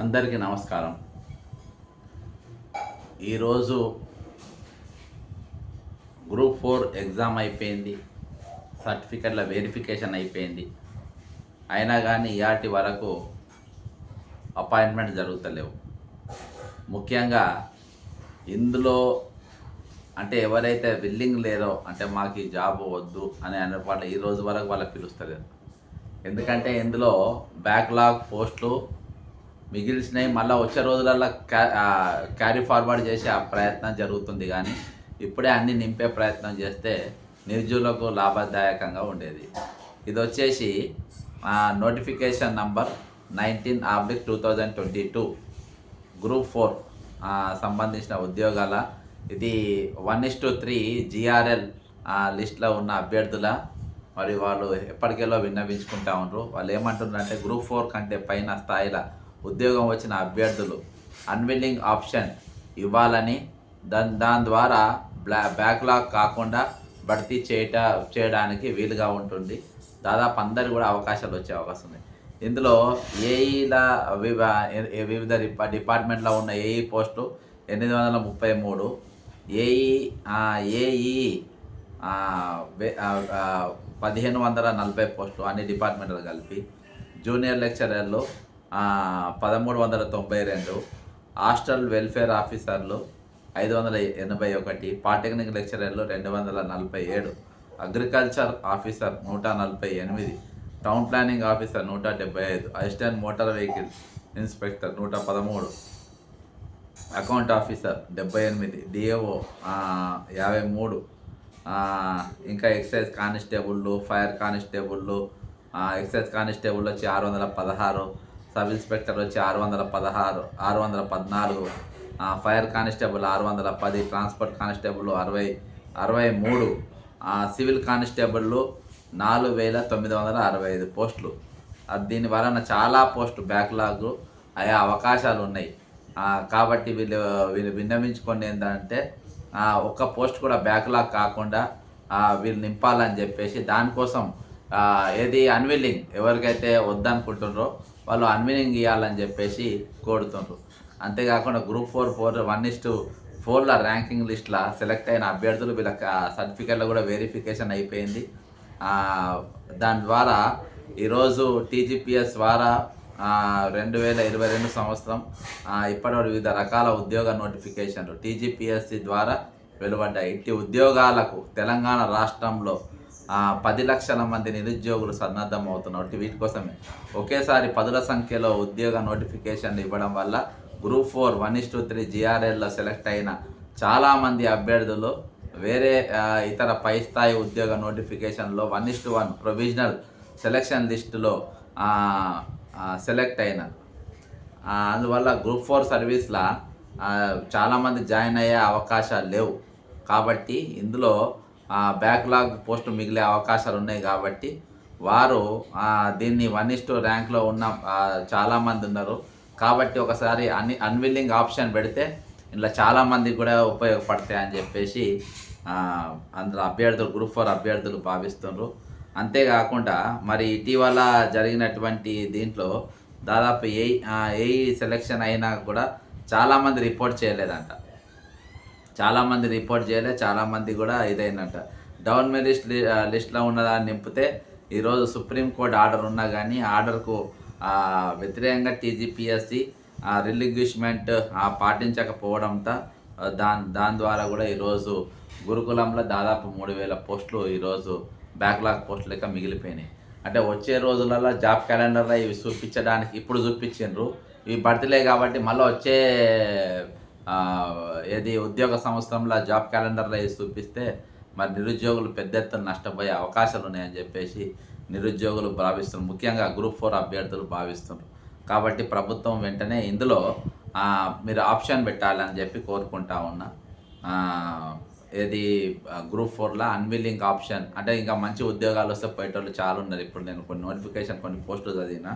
అందరికీ నమస్కారం. ఈరోజు గ్రూప్ ఫోర్ ఎగ్జామ్ అయిపోయింది. సర్టిఫికెట్ల వెరిఫికేషన్ అయిపోయింది. అయినా కానీ ఇయాటి వరకు అపాయింట్మెంట్ జరుగుతలేవు. ముఖ్యంగా ఇందులో అంటే ఎవరైతే విల్లింగ్ లేరో అంటే మాకు ఈ జాబ్ వద్దు అని అనే వాళ్ళు ఈ రోజు వరకు వాళ్ళకి పిలుస్తలేదు ఎందుకంటే ఇందులో బ్యాక్లాగ్ పోస్టులు మిగిల్చినవి మళ్ళీ వచ్చే రోజులలో క్యా క్యారీ ఫార్వర్డ్ చేసే ఆ ప్రయత్నం జరుగుతుంది కానీ ఇప్పుడే అన్ని నింపే ప్రయత్నం చేస్తే నిర్జులకు లాభదాయకంగా ఉండేది. ఇది వచ్చేసి notification number nineteen oblique two thousand twenty two group four సంబంధించిన ఉద్యోగాల. ఇది one is to three GRL లిస్ట్లో ఉన్న అభ్యర్థుల. మరి వాళ్ళు ఎప్పటికెల్లో విన్నవించుకుంటా ఉండరు. వాళ్ళు ఏమంటున్నారంటే గ్రూప్ ఫోర్ కంటే పైన స్థాయిలో ఉద్యోగం వచ్చిన అభ్యర్థులు. అన్విల్లింగ్ ఆప్షన్ ఇవ్వాలని దాని దాని ద్వారా బ్లా బ్యాక్లాగ్ కాకుండా భర్తీ చేయట చేయడానికి వీలుగా ఉంటుంది. దాదాపు అందరు కూడా అవకాశాలు వచ్చే అవకాశం ఉంది. ఇందులో ఏఈల వివిధ డిపా డిపార్ట్మెంట్లో ఉన్న ఏఈ పోస్టు ఎనిమిది వందల ముప్పై మూడు. ఏఈ ఏఈ పదిహేను వందల నలభై పోస్టు అన్ని డిపార్ట్మెంట్లు కలిపి. జూనియర్ లెక్చరర్లు పదమూడు వందల తొంభై రెండు హాస్టల్ వెల్ఫేర్ ఆఫీసర్లు ఐదు వందల ఎనభై ఒకటి పాలిటెక్నిక్ లెక్చరర్లు రెండు వందల నలభై ఏడు అగ్రికల్చర్ ఆఫీసర్ నూట నలభై ఎనిమిది టౌన్ ప్లానింగ్ ఆఫీసర్ నూట డెబ్బై ఐదు అసిస్టెంట్ మోటార్ వెహికల్ ఇన్స్పెక్టర్ నూట పదమూడు అకౌంట్ ఆఫీసర్ డెబ్బై ఎనిమిది డిఏఓ యాభై మూడు ఇంకా ఎక్సైజ్ కానిస్టేబుళ్ళు ఫైర్ కానిస్టేబుళ్ళు ఎక్సైజ్ కానిస్టేబుల్ వచ్చి ఆరు వందల పదహారు సబ్ ఇన్స్పెక్టర్ వచ్చి ఆరు వందల పదహారు ఆరు వందల పద్నాలుగు ఫైర్ కానిస్టేబుల్ ఆరు వందల పది ట్రాన్స్పోర్ట్ కానిస్టేబుల్ అరవై అరవై మూడు సివిల్ కానిస్టేబుల్లు నాలుగు వేల తొమ్మిది వందల అరవై ఐదు పోస్టులు. దీని వలన చాలా పోస్టు బ్యాక్లాగ్ అయ్యే అవకాశాలు ఉన్నాయి కాబట్టి వీళ్ళు వీళ్ళు విన్నవించుకొని ఏంటంటే ఒక్క పోస్ట్ కూడా బ్యాక్లాగ్ కాకుండా వీళ్ళు నింపాలని చెప్పేసి దానికోసం ఏది అన్విల్లింగ్ ఎవరికైతే వద్దనుకుంటున్నారో వాళ్ళు అన్వినింగ్ ఇవ్వాలని చెప్పేసి కోరుతుండ్రు. అంతేకాకుండా group four four one is to ఫోర్ల ranking లిస్ట్లో సెలెక్ట్ అయిన అభ్యర్థులు వీళ్ళ సర్టిఫికెట్లో కూడా వెరిఫికేషన్ అయిపోయింది. దాని ద్వారా ఈరోజు టీజీపీఎస్ ద్వారా రెండు వేల ఇరవై రెండు సంవత్సరం ఆ, ఇప్పటివరకు వివిధ రకాల ఉద్యోగ నోటిఫికేషన్లు టీజీపీఎస్సి ద్వారా వెలువడ్డాయి. ఇట్టి ఉద్యోగాలకు తెలంగాణ రాష్ట్రంలో పది లక్షల మంది నిరుద్యోగులు సన్నద్ధం అవుతున్నట్టు వీటి కోసమే. ఒకేసారి పదుల సంఖ్యలో ఉద్యోగ నోటిఫికేషన్లు ఇవ్వడం వల్ల group four one is to three జిఆర్ఎల్లో select అయిన చాలామంది అభ్యర్థులు వేరే ఇతర పై స్థాయి ఉద్యోగ నోటిఫికేషన్లో one is to one provisional selection లిస్టులో సెలెక్ట్ అయిన. అందువల్ల గ్రూప్ ఫోర్ సర్వీస్లో చాలామంది జాయిన్ అయ్యే అవకాశాలు లేవు. కాబట్టి ఇందులో బ్యాక్లాగ్ పోస్ట్ మిగిలే అవకాశాలు ఉన్నాయి కాబట్టి వారు దీన్ని వన్ ఇస్ టూ ర్యాంక్లో ఉన్న చాలామంది ఉన్నారు. కాబట్టి ఒకసారి అన్ అన్విల్లింగ్ ఆప్షన్ పెడితే ఇలా చాలామందికి కూడా ఉపయోగపడతాయని చెప్పేసి అందులో అభ్యర్థులు గ్రూప్ ఫోర్ అభ్యర్థులు భావిస్తున్నారు అంతేకాకుండా మరి ఇటీవల జరిగినటువంటి దీంట్లో దాదాపు ఏ ఏ సెలెక్షన్ అయినా కూడా చాలామంది రిపోర్ట్ చేయలేదంట. చాలామంది రిపోర్ట్ చేయలే చాలామంది కూడా ఇదైందంట. డౌన్ మే లిస్ట్ లిస్ట్లో ఉన్నదాన్ని నింపితే ఈరోజు సుప్రీంకోర్టు ఆర్డర్ ఉన్నా కానీ ఆర్డర్కు వ్యతిరేకంగా టీజీపీఎస్సి రిలిగ్విష్మెంట్ పాటించకపోవడంతో దాని దాని ద్వారా కూడా ఈరోజు గురుకులంలో దాదాపు మూడు వేల పోస్టులు ఈరోజు బ్యాక్లాగ్ పోస్టులు లెక్క మిగిలిపోయినాయి. అంటే వచ్చే రోజులలో జాబ్ క్యాలెండర్లో ఇవి చూపించడానికి ఇప్పుడు చూపించిండ్రు. ఇవి పడతలే కాబట్టి మళ్ళీ వచ్చే ఏది ఉద్యోగ సంవత్సరంలో జాబ్ క్యాలెండర్లో వేసి చూపిస్తే మరి నిరుద్యోగులు పెద్ద ఎత్తున నష్టపోయే అవకాశాలు ఉన్నాయని చెప్పేసి నిరుద్యోగులు భావిస్తున్నారు. ముఖ్యంగా గ్రూప్ ఫోర్ అభ్యర్థులు భావిస్తున్నారు. కాబట్టి ప్రభుత్వం వెంటనే ఇందులో మీరు ఆప్షన్ పెట్టాలని చెప్పి కోరుకుంటా ఉన్నా. ఏది గ్రూప్ ఫోర్లో అన్విల్లింగ్ ఆప్షన్ అంటే ఇంకా మంచి ఉద్యోగాలు వస్తే పోయేటోళ్ళు చాలా ఉన్నారు. ఇప్పుడు నేను కొన్ని నోటిఫికేషన్ కొన్ని పోస్టులు చదివిన.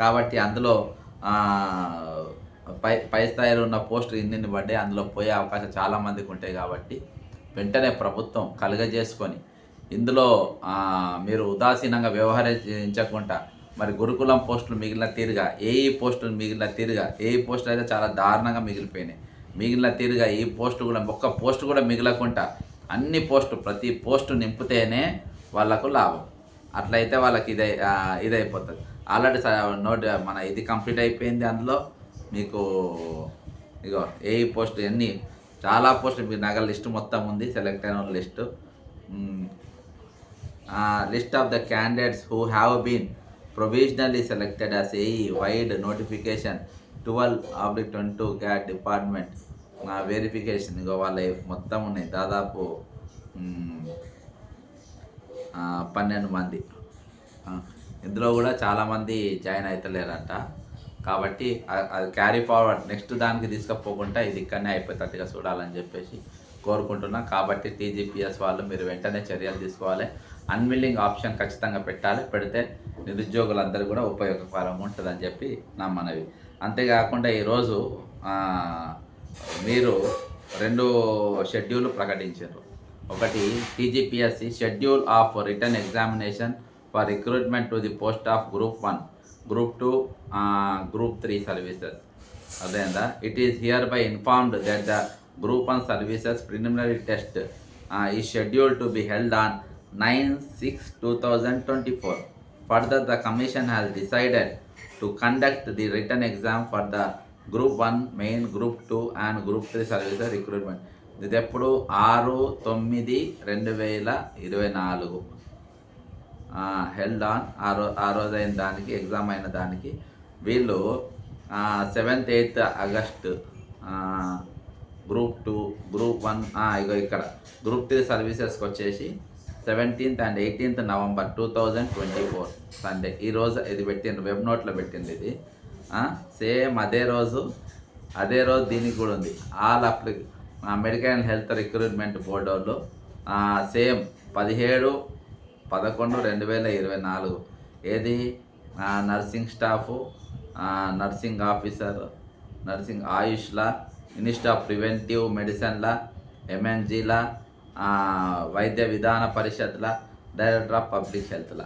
కాబట్టి అందులో పై పై స్థాయిలో ఉన్న పోస్టులు ఇన్నిన్ని పడ్డాయి అందులో పోయే అవకాశం చాలా మందికి ఉంటాయి కాబట్టి వెంటనే ప్రభుత్వం కలుగజేసుకొని ఇందులో మీరు ఉదాసీనంగా వ్యవహరించకుండా మరి గురుకులం పోస్టులు మిగిలిన తీరుగా ఏ పోస్టులు మిగిలిన తీరుగా ఏ పోస్టులు అయితే చాలా దారుణంగా మిగిలిపోయినాయి. మిగిలిన తీరుగా ఈ పోస్టు కూడా ఒక్క పోస్టు కూడా మిగలకుండా అన్ని పోస్టు ప్రతి పోస్టు నింపితేనే వాళ్ళకు లాభం. అట్లయితే వాళ్ళకి ఇదే ఇదైపోతుంది. ఆల్రెడీ నోట్ మన ఇది కంప్లీట్ అయిపోయింది అందులో. మీకు ఇగో ఏ పోస్ట్ ఎన్ని చాలా పోస్ట్ మీకు నగల లిస్ట్ మొత్తం ఉంది సెలెక్ట్ అయిన list. List of the candidates who have been provisionally selected as AE vide notification twelve oblique twenty two cat department verification ఇగో వాళ్ళ మొత్తం ఉన్నాయి దాదాపు పన్నెండు మంది. ఇందులో కూడా చాలామంది జాయిన్ అవుతలేరంట కాబట్టి అది క్యారీ ఫార్వర్డ్ నెక్స్ట్ దానికి తీసుకుపోకుండా ఇది ఇక్కడనే అయిపోయేటట్టుగా చూడాలని చెప్పేసి కోరుకుంటున్నా. కాబట్టి టీజీపీఎస్ వాళ్ళు మీరు వెంటనే చర్యలు తీసుకోవాలి. అన్విల్లింగ్ ఆప్షన్ ఖచ్చితంగా పెట్టాలి. పెడితే నిరుద్యోగులందరూ కూడా ఉపయోగకరం ఉంటుందని చెప్పి నా మనవి. అంతేకాకుండా ఈరోజు మీరు రెండు షెడ్యూల్ ప్రకటించారు. ఒకటి TGPSC schedule of written examination for recruitment to the post of group one. Group two group three services అదేందా? It is hereby informed that the group one services preliminary test is schedule to be held on nine six two thousand twenty four further the commission has decided to conduct the written exam for the group one main group two and group three services recruitment ఇది ఎప్పుడు? ఆరు తొమ్మిది రెండు వేల ఇరవై నాలుగు. Held on ఆ రో ఆ రోజు అయిన దానికి ఎగ్జామ్ అయిన దానికి వీళ్ళు seventh eighth August group two group one ఇగో ఇక్కడ గ్రూప్ త్రీ సర్వీసెస్కి వచ్చేసి seventeenth and eighteenth November two thousand twenty four Sunday ఈ రోజు ఇది పెట్టిండ్రు వెబ్ నోట్లో పెట్టింది ఇది. సేమ్ అదే రోజు అదే రోజు దీనికి కూడా ఉంది. All అప్లి medical and health recruitment board వాళ్ళు సేమ్ పదిహేడు పదకొండు రెండు వేల ఇరవై నాలుగు. ఏది? Nursing staff nursing officer nursing ఆయుష్లా minister of preventive మెడిసిన్ల ఎంఎన్జీల వైద్య విధాన పరిషత్ల డైరెక్టర్ ఆఫ్ పబ్లిక్ హెల్త్ల.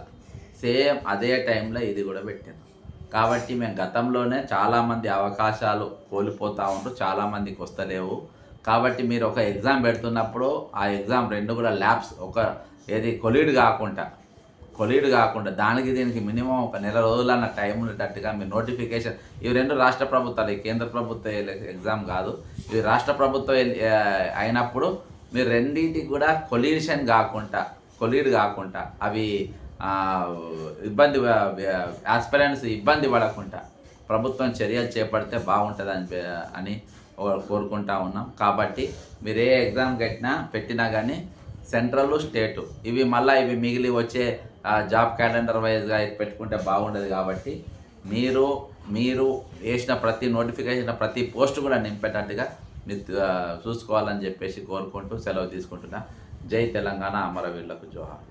సేమ్ అదే టైంలో ఇది కూడా పెట్టాను కాబట్టి మేము గతంలోనే చాలామంది అవకాశాలు కోల్పోతూ ఉంటారు చాలామందికి వస్తలేవు. కాబట్టి మీరు ఒక ఎగ్జామ్ పెడుతున్నప్పుడు ఆ ఎగ్జామ్ రెండు కూడా ల్యాబ్స్ ఒక ఏది? కొలీడ్ కాకుండా. కొలీడ్ కాకుండా. దానికి దీనికి మినిమం ఒక నెల రోజులన్న టైం ఉండేటట్టుగా మీ నోటిఫికేషన్. ఇవి రెండు రాష్ట్ర ప్రభుత్వాలు. ఈ కేంద్ర ప్రభుత్వ ఎగ్జామ్ కాదు. ఇవి రాష్ట్ర ప్రభుత్వం అయినప్పుడు మీరు రెండింటికి కూడా కొలీషన్ కాకుండా కొలీడ్ కాకుండా అవి ఇబ్బంది ఆస్పిరెంట్స్ ఇబ్బంది పడకుండా ప్రభుత్వం చర్యలు చేపడితే బాగుంటుందని అని కోరుకుంటా ఉన్నాం. కాబట్టి మీరు ఏ ఎగ్జామ్ కట్టినా పెట్టినా కానీ సెంట్రల్ స్టేటు. ఇవి మళ్ళీ ఇవి మిగిలి వచ్చే జాబ్ క్యాలెండర్ వైజ్గా పెట్టుకుంటే బాగుండదు కాబట్టి మీరు మీరు వేసిన ప్రతి నోటిఫికేషన్ ప్రతి పోస్ట్ కూడా నింపేటట్టుగా మీరు చూసుకోవాలని చెప్పేసి కోరుకుంటూ సెలవు తీసుకుంటున్నా. జై తెలంగాణ అమరవీరులకు జోహార్.